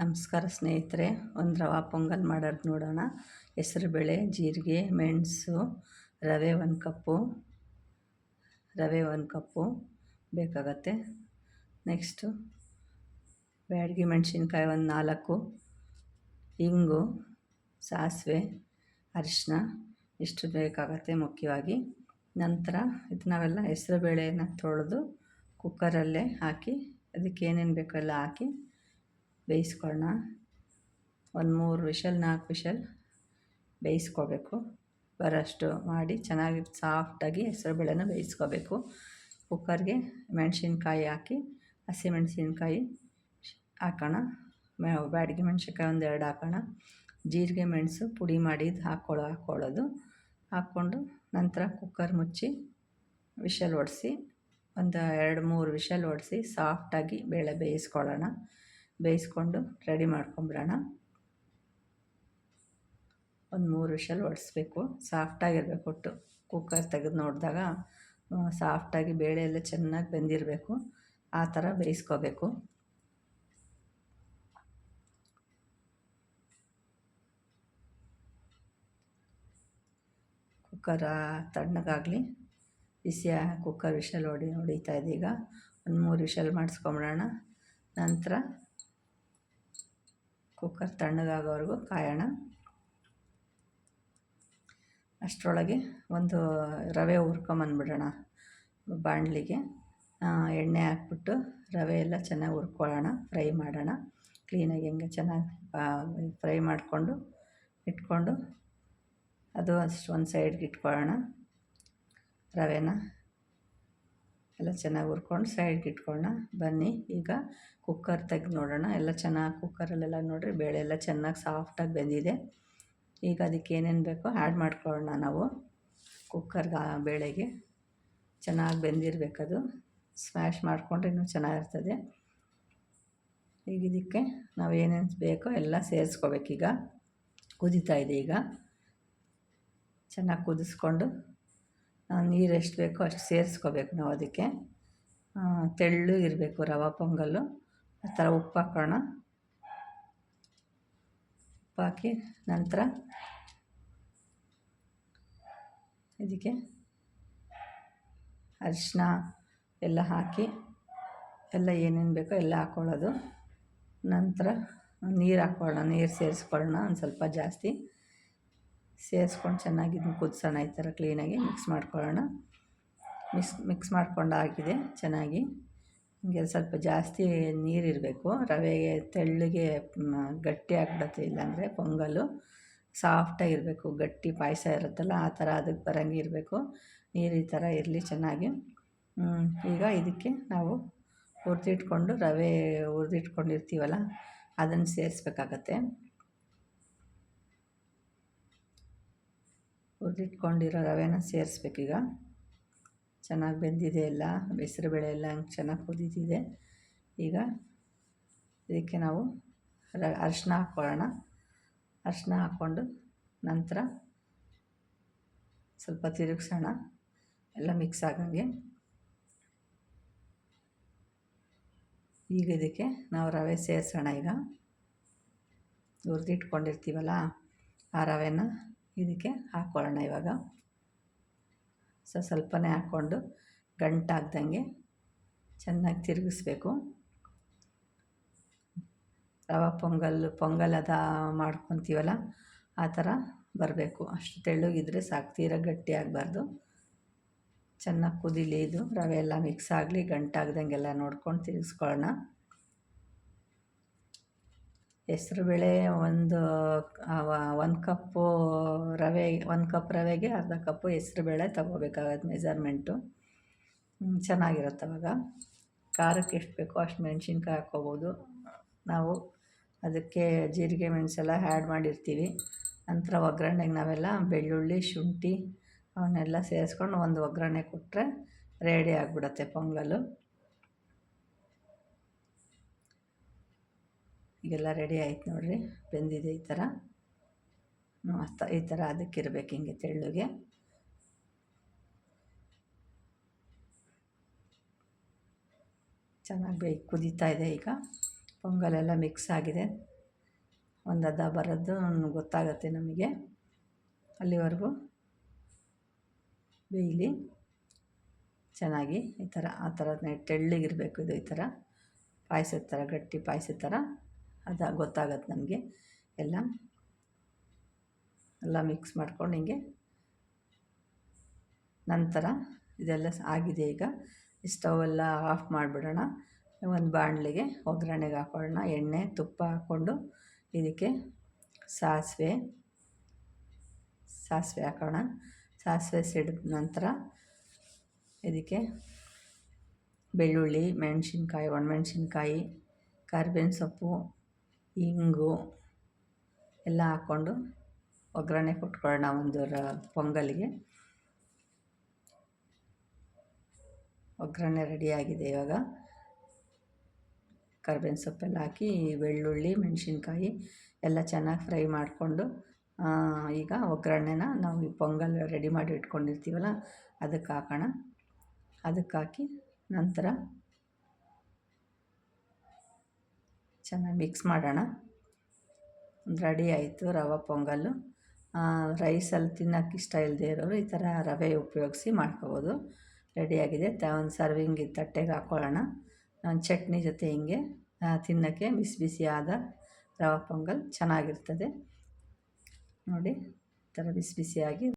ನಮಸ್ಕಾರ ಸ್ನೇಹಿತರೆ, ಒಂದು ರವೆ ಪೊಂಗಲ್ ಮಾಡೋದು ನೋಡೋಣ. ಹೆಸರುಬೇಳೆ ಜೀರಿಗೆ, ಮೆಣಸು, ರವೆ ಒಂದು ಕಪ್ಪು, ರವೆ ಒಂದು ಕಪ್ಪು ಬೇಕಾಗತ್ತೆ. ನೆಕ್ಸ್ಟು ಬ್ಯಾಡಗಿ ಮೆಣಸಿನ್ಕಾಯಿ ಒಂದು ನಾಲ್ಕು, ಇಂಗು, ಸಾಸಿವೆ ಅರಿಶಿನ ಇಷ್ಟು ಬೇಕಾಗತ್ತೆ ಮುಖ್ಯವಾಗಿ. ನಂತರ ಇದು ನಾವೆಲ್ಲ ಹೆಸರುಬೇಳೆನ ತೊಳೆದು ಕುಕ್ಕರಲ್ಲೇ ಹಾಕಿ, ಅದಕ್ಕೆ ಏನೇನು ಬೇಕೋ ಎಲ್ಲ ಹಾಕಿ ಬೇಯಿಸ್ಕೊಳ್ಳೋಣ. ಒಂದು ಮೂರು ವಿಷಲ್, ನಾಲ್ಕು ವಿಷಲ್ ಬೇಯಿಸ್ಕೋಬೇಕು. ಬರೋಷ್ಟು ಮಾಡಿ ಚೆನ್ನಾಗಿ ಸಾಫ್ಟಾಗಿ ಹೆಸರುಬೇಳೆನ ಬೇಯಿಸ್ಕೋಬೇಕು. ಕುಕ್ಕರ್ಗೆ ಮೆಣಸಿನ್ಕಾಯಿ ಹಾಕಿ ಹಸಿಮೆಣ್ಸಿನ್ಕಾಯಿ ಹಾಕೋಣ. ಬ್ಯಾಡಗಿ ಮೆಣಸಿನ್ಕಾಯಿ ಒಂದು ಎರಡು ಹಾಕೋಣ. ಜೀರಿಗೆ, ಮೆಣಸು ಪುಡಿ ಮಾಡಿದ್ದು ಹಾಕ್ಕೊಳ್ಳೋ ಹಾಕ್ಕೊಳ್ಳೋದು ಹಾಕ್ಕೊಂಡು ನಂತರ ಕುಕ್ಕರ್ ಮುಚ್ಚಿ ವಿಷಲ್ ಒಡಿಸಿ, ಒಂದು ಎರಡು ಮೂರು ವಿಷಲ್ ಒಡಿಸಿ ಸಾಫ್ಟಾಗಿ ಬೇಳೆ ಬೇಯಿಸ್ಕೊಳ್ಳೋಣ. ಬೇಯಿಸ್ಕೊಂಡು ರೆಡಿ ಮಾಡ್ಕೊಂಬಿಡೋಣ ಒಂದು ಮೂರು ವಿಷಲ್ ಒಡಿಸ್ಬೇಕು. ಸಾಫ್ಟಾಗಿರ್ಬೇಕು ಒಟ್ಟು. ಕುಕ್ಕರ್ ತೆಗೆದು ನೋಡಿದಾಗ ಸಾಫ್ಟಾಗಿ ಬೇಳೆ ಎಲ್ಲ ಚೆನ್ನಾಗಿ ಬೆಂದಿರಬೇಕು. ಆ ಥರ ಬೇಯಿಸ್ಕೋಬೇಕು. ಕುಕ್ಕರ್ ತಣ್ಣಗಾಗಲಿ. ಬಿಸಿ ಕುಕ್ಕರ್ ವಿಷಲ್ ಹೊಡಿ ಹೊಡಿತಾ ಇದೆ ಈಗ ಒಂದು ಮೂರು ವಿಷಲ್ ಮಾಡಿಸ್ಕೊಂಬಿಡೋಣ ನಂತರ ಕುಕ್ಕರ್ ತಣ್ಣಗಾಗೋವರೆಗೂ ಕಾಯೋಣ. ಅಷ್ಟರೊಳಗೆ ಒಂದು ರವೆ ಹುರ್ಕೊಂಬಂದ್ಬಿಡೋಣ ಬಾಣಲಿಗೆ. ಎಣ್ಣೆ ಹಾಕ್ಬಿಟ್ಟು ರವೆ ಎಲ್ಲ ಚೆನ್ನಾಗಿ ಹುರ್ಕೊಳ್ಳೋಣ, ಫ್ರೈ ಮಾಡೋಣ. ಕ್ಲೀನಾಗಿ ಹೆಂಗೆ ಚೆನ್ನಾಗಿ ಫ್ರೈ ಮಾಡಿಕೊಂಡು, ಇಟ್ಕೊಂಡು ಅದು ಅಷ್ಟು ಒಂದು ಸೈಡ್ಗೆ ಇಟ್ಕೊಳ್ಳೋಣ ರವೆನ. ಎಲ್ಲ ಚೆನ್ನಾಗಿ ಹುರ್ಕೊಂಡು ಸೈಡ್ಗೆ ಇಟ್ಕೊಳ್ಳೋಣ ಬನ್ನಿ, ಈಗ ಕುಕ್ಕರ್ ತೆಗೆದು ನೋಡೋಣ. ಎಲ್ಲ ಚೆನ್ನಾಗಿ ಕುಕ್ಕರಲ್ಲೆಲ್ಲ ನೋಡಿರಿ ಬೇಳೆ ಎಲ್ಲ ಚೆನ್ನಾಗಿ ಸಾಫ್ಟಾಗಿ ಬೆಂದಿದೆ. ಈಗ ಅದಕ್ಕೆ ಏನೇನು ಬೇಕೋ ಆ್ಯಡ್ ಮಾಡ್ಕೊಳ್ಳೋಣ ನಾವು. ಕುಕ್ಕರ್ಗೆ ಬೇಳೆಗೆ ಚೆನ್ನಾಗಿ ಬೆಂದಿರಬೇಕದು. ಸ್ಮ್ಯಾಶ್ ಮಾಡಿಕೊಂಡ್ರೆ ಇನ್ನೂ ಚೆನ್ನಾಗಿರ್ತದೆ. ಈಗ ಇದಕ್ಕೆ ನಾವು ಏನೇನು ಬೇಕೋ ಎಲ್ಲ ಸೇರಿಸ್ಕೋಬೇಕೀಗ. ಕುದೀತಾ ಇದೆ ಈಗ. ಚೆನ್ನಾಗಿ ಕುದಿಸ್ಕೊಂಡು. ನೀರು ಎಷ್ಟು ಬೇಕೋ ಅಷ್ಟು ಸೇರಿಸ್ಕೋಬೇಕು ನಾವು ಅದಕ್ಕೆ. ತೆಳ್ಳು ಇರಬೇಕು, ರವೆ ಪೊಂಗಲ್ಲು ಆ ಥರ ಉಪ್ಪು ಹಾಕೋಣ. ಉಪ್ಪು ನಂತರ ಇದಕ್ಕೆ ಅರಿಶಿನ ಎಲ್ಲ ಹಾಕಿ ಎಲ್ಲ ಏನೇನು ಬೇಕೋ ಎಲ್ಲ ಹಾಕ್ಕೊಳ್ಳೋದು ನಂತರ ನೀರು ಹಾಕ್ಕೊಳ್ಳೋಣ ನೀರು ಸೇರಿಸ್ಕೊಳ್ಳೋಣ ಒಂದು ಸ್ವಲ್ಪ ಜಾಸ್ತಿ. ಸೇರಿಸ್ಕೊಂಡು ಚೆನ್ನಾಗಿ ಇದನ್ನು ಕುದಿಸೋಣ, ಈ ಥರ ಕ್ಲೀನಾಗಿ ಮಿಕ್ಸ್ ಮಾಡ್ಕೊಳ್ಳೋಣ. ಮಿಕ್ಸ್ ಮಿಕ್ಸ್ ಮಾಡ್ಕೊಂಡಾಗಿದೆ ಚೆನ್ನಾಗಿ. ಹಿಂಗೆ ಸ್ವಲ್ಪ ಜಾಸ್ತಿ ನೀರಿರಬೇಕು ರವೆಗೆ ತೆಳ್ಳಗೆ ಗಟ್ಟಿ ಆಗಿಬಿಡುತ್ತೆ, ಇಲ್ಲಾಂದರೆ ಪೊಂಗಲ್ಲು ಸಾಫ್ಟಾಗಿರಬೇಕು ಗಟ್ಟಿ ಪಾಯಸ ಇರುತ್ತಲ್ಲ, ಆ ಥರ ಅದಕ್ಕೆ ಬರೋಂಗೆ ಇರಬೇಕು. ನೀರು ಈ ಥರ ಇರಲಿ ಚೆನ್ನಾಗಿ. ಈಗ ಇದಕ್ಕೆ ನಾವು ಹುರಿದಿಟ್ಕೊಂಡು, ರವೆ ಹುರಿದಿಟ್ಕೊಂಡಿರ್ತೀವಲ್ಲ, ಅದನ್ನು ಸೇರಿಸ್ಬೇಕಾಗತ್ತೆ. ಹುರಿದಿಟ್ಕೊಂಡಿರೋ ರವೆನ ಸೇರಿಸ್ಬೇಕೀಗ. ಚೆನ್ನಾಗಿ ಬೆಂದಿದೆ ಎಲ್ಲ ಹೆಸ್ರುಬೇಳೆ ಎಲ್ಲ ಹಂಗೆ ಚೆನ್ನಾಗಿ ಕುದಿದಿದೆ ಈಗ ಇದಕ್ಕೆ ನಾವು ರ, ಅರಿಶಿನ ಹಾಕ್ಕೊಳ್ಳೋಣ ಅರಿಶಿನ ಹಾಕ್ಕೊಂಡು ನಂತರ ಸ್ವಲ್ಪ ತಿರುಗಿಸೋಣ. ಎಲ್ಲ ಮಿಕ್ಸ್ ಆಗಂಗೆ. ಈಗ ಇದಕ್ಕೆ ನಾವು ರವೆ ಸೇರಿಸೋಣ ಈಗ. ಹುರಿದಿಟ್ಕೊಂಡಿರ್ತೀವಲ್ಲ ಆ ರವೆನ. ಇದಕ್ಕೆ ಹಾಕ್ಕೊಳ್ಳೋಣ ಇವಾಗ. ಸೊ, ಸ್ವಲ್ಪನೇ ಹಾಕ್ಕೊಂಡು ಗಂಟಾಗ್ದಂಗೆ ಚೆನ್ನಾಗಿ ತಿರುಗಿಸ್ಬೇಕು. ರವೆ ಪೊಂಗಲ್ ಪೊಂಗಲ್ ಅದ ಮಾಡ್ಕೊತೀವಲ್ಲ, ಆ ಥರ ಬರಬೇಕು. ಅಷ್ಟು ತೆಳ್ಳಗಿದ್ರೆ ಸಾಕು, ತೀರ ಗಟ್ಟಿ ಆಗಬಾರ್ದು. ಚೆನ್ನಾಗಿ ಕುದೀಲಿ ಇದು, ರವೆ ಎಲ್ಲ ಮಿಕ್ಸ್ ಆಗಲಿ, ಗಂಟಾಗ್ದಂಗೆಲ್ಲ ನೋಡ್ಕೊಂಡು ತಿರುಗಿಸ್ಕೊಳ್ಳೋಣ. ಹೆಸ್ರುಬೇಳೆ ಒಂದು ಒಂದು ಕಪ್ಪು ರವೆ, ಒಂದು ಕಪ್ ರವೆಗೆ ಅರ್ಧ ಕಪ್ಪು ಹೆಸ್ರುಬೇಳೆ ತೊಗೋಬೇಕಾಗತ್ತೆ ಮೆಜರ್ಮೆಂಟು. ಚೆನ್ನಾಗಿರುತ್ತೆ ಅವಾಗ. ಖಾರಕ್ಕೆ ಎಷ್ಟು ಬೇಕೋ ಅಷ್ಟು ಮೆಣಸಿನ್ಕಾಯಿ ಹಾಕ್ಕೋಬೋದು. ನಾವು ಅದಕ್ಕೆ ಜೀರಿಗೆ ಮೆಣಸೆಲ್ಲ ಆ್ಯಡ್ ಮಾಡಿರ್ತೀವಿ. ನಂತರ ಒಗ್ಗರಣೆಗೆ ನಾವೆಲ್ಲ ಬೆಳ್ಳುಳ್ಳಿ, ಶುಂಠಿ ಅವನ್ನೆಲ್ಲ ಸೇರಿಸ್ಕೊಂಡು ಒಂದು ಒಗ್ಗರಣೆ ಕೊಟ್ಟರೆ ರೆಡಿ ಆಗಿಬಿಡತ್ತೆ ಪೊಂಗಲ್ಲು ಈಗೆಲ್ಲ ರೆಡಿ ಆಯ್ತು ನೋಡಿರಿ, ಬೆಂದಿದೆ ಈ ಥರ ಈ ಥರ ಅದಕ್ಕಿರ್ಬೇಕು ಹಿಂಗೆ ತೆಳ್ಳುಗೆ. ಚೆನ್ನಾಗಿ ಬೇಯ್, ಕುದೀತಾ ಇದೆ ಈಗ. ಪೊಂಗಲೆಲ್ಲ ಮಿಕ್ಸ್ ಆಗಿದೆ. ಒಂದು ಹದ ಬರೋದು ಗೊತ್ತಾಗುತ್ತೆ ನಮಗೆ ಅಲ್ಲಿವರೆಗೂ. ಬೇಯಲಿ. ಚೆನ್ನಾಗಿ ಈ ಥರ ಆ ಥರ ತೆಳ್ಳಗಿರಬೇಕು ಇದು ಈ ಥರ ಪಾಯಸದ ಥರ ಗಟ್ಟಿ ಪಾಯಸದ ಥರ ಅದು ಗೊತ್ತಾಗತ್ತೆ ನಮಗೆ. ಎಲ್ಲ ಎಲ್ಲ ಮಿಕ್ಸ್ ಮಾಡ್ಕೊಂಡು ಹಿಂಗೆ ನಂತರ ಇದೆಲ್ಲ ಆಗಿದೆ ಈಗ. ಸ್ಟವ್ ಎಲ್ಲ ಆಫ್ ಮಾಡಿಬಿಡೋಣ. ಒಂದು ಬಾಣಲಿಗೆ ಒಗ್ಗರಣೆಗೆ ಹಾಕೊಳ್ಳೋಣ. ಎಣ್ಣೆ, ತುಪ್ಪ ಹಾಕ್ಕೊಂಡು ಇದಕ್ಕೆ ಸಾಸಿವೆ ಸಾಸಿವೆ ಹಾಕೋಣ. ಸಾಸಿವೆ ಸಿಡಿದ ನಂತರ ಇದಕ್ಕೆ ಬೆಳ್ಳುಳ್ಳಿ, ಮೆಣಸಿನ್ಕಾಯಿ, ಒಣಮೆಣ್ಸಿನ್ಕಾಯಿ, ಕರ್ಬೇವಿನ ಸೊಪ್ಪು ಇಂಗು ಎಲ್ಲ ಹಾಕ್ಕೊಂಡು ಒಗ್ಗರಣೆ ಕೊಟ್ಕೊಳ್ಳೋಣ ಒಂದು ರ ಪೊಂಗಲ್ಗೆ. ಒಗ್ಗರಣೆ ರೆಡಿಯಾಗಿದೆ ಇವಾಗ. ಕರ್ಬೇವಿನ ಸೊಪ್ಪೆಲ್ಲ ಹಾಕಿ, ಬೆಳ್ಳುಳ್ಳಿ, ಮೆಣಸಿನ್ಕಾಯಿ ಎಲ್ಲ ಚೆನ್ನಾಗಿ ಫ್ರೈ ಮಾಡಿಕೊಂಡು ಈಗ ಒಗ್ಗರಣೆನ ನಾವು ಈ ಪೊಂಗಲ್ ರೆಡಿ ಮಾಡಿ ಇಟ್ಕೊಂಡಿರ್ತೀವಲ್ಲ, ಅದಕ್ಕೆ ಹಾಕೋಣ. ಅದಕ್ಕೆ ಹಾಕಿ ನಂತರ ಚೆನ್ನಾಗಿ ಮಿಕ್ಸ್ ಮಾಡೋಣ. ರೆಡಿ ಆಯಿತು ರವೆ ಪೊಂಗಲ್ಲು ರೈಸಲ್ಲಿ ತಿನ್ನೋಕೆ ಇಷ್ಟ ಇಲ್ಲದೆ ಇರೋರು ಈ ಥರ ರವೆ ಉಪಯೋಗಿಸಿ ಮಾಡ್ಕೋಬೋದು. ರೆಡಿಯಾಗಿದೆ ತ, ಒಂದು ಸರ್ವಿಂಗ್ ತಟ್ಟೆಗೆ ಹಾಕ್ಕೊಳ್ಳೋಣ ಒಂದು ಚಟ್ನಿ ಜೊತೆ ಹಿಂಗೆ ತಿನ್ನೋಕ್ಕೆ ಬಿಸಿ ಬಿಸಿಯಾದ ರವೆ ಪೊಂಗಲ್ ಚೆನ್ನಾಗಿರ್ತದೆ. ನೋಡಿ, ಈ ಥರ ಬಿಸಿ ಬಿಸಿಯಾಗಿ